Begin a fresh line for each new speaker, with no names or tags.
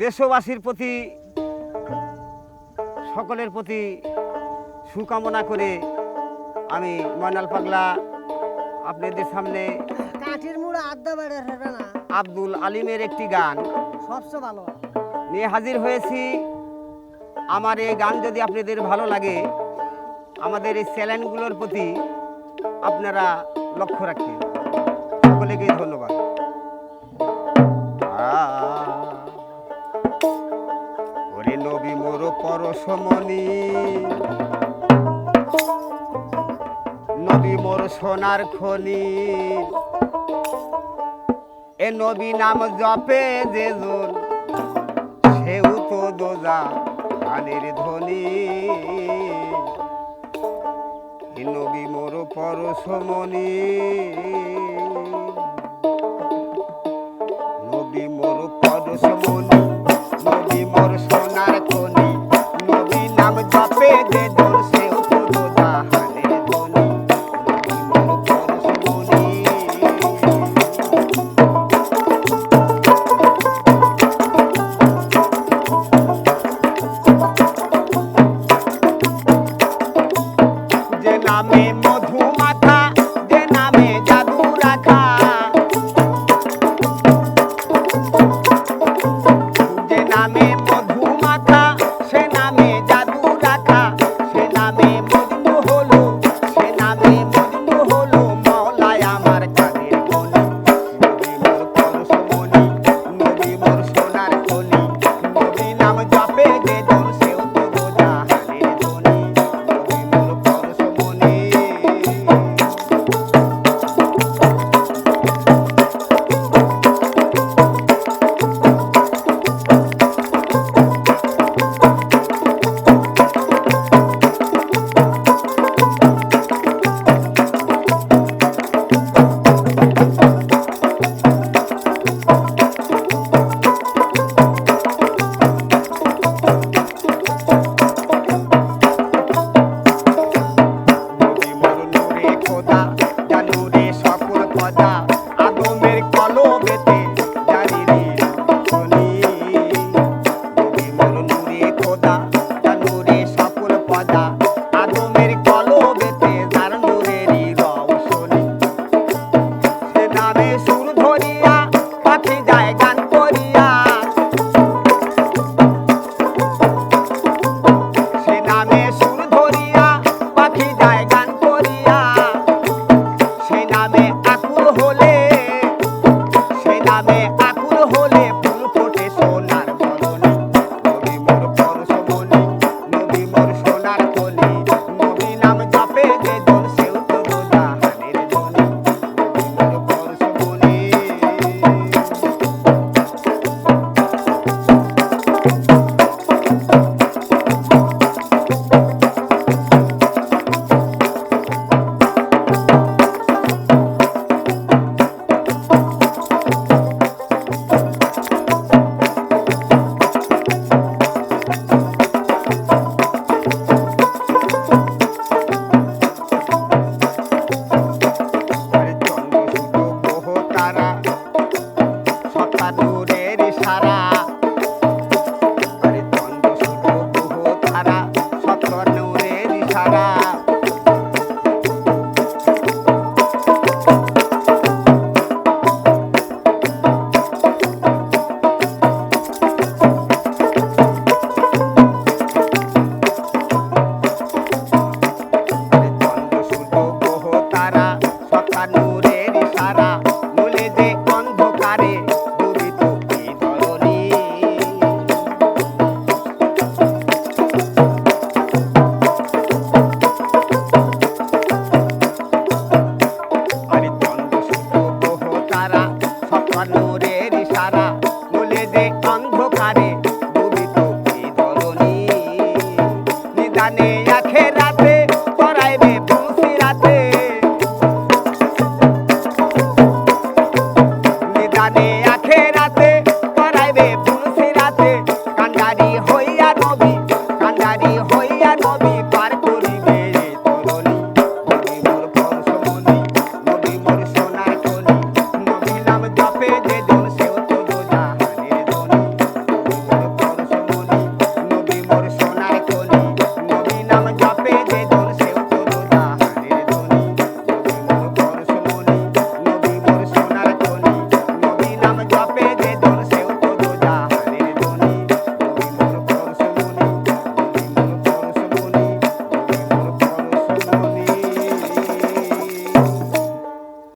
দেশবাসীর প্রতি সকলের প্রতি সুকামনা করে আমি ময়নাল পাগলা আপনাদের সামনে
কাঠির মুড়া আড্ডা বেড়ে না।
আব্দুল আলিমের একটি গান।
সবচেয়ে ভালো।
নিয়ে হাজির হয়েছি। আমার এই গান যদি আপনাদের ভালো লাগে আমাদের এই চ্যানেলগুলোর প্রতি আপনারা লক্ষ্য রাখবেন। পরশমণি নবী মোর সোনার খনি। এ নবী নাম জপে যে জন সেও তো দোজা গানের ধ্বনি নবী মোর পরশমণি নবী মোর পরশমণি নবী মোর সোনার নামে মধু মাথা যে নামে জাদু রাখা। যে নামে মধু মাখা তারা সারা জানে আখে রাতে পড়াইবে পুষি রাতে। জানে আখে রাতে পড়াইবে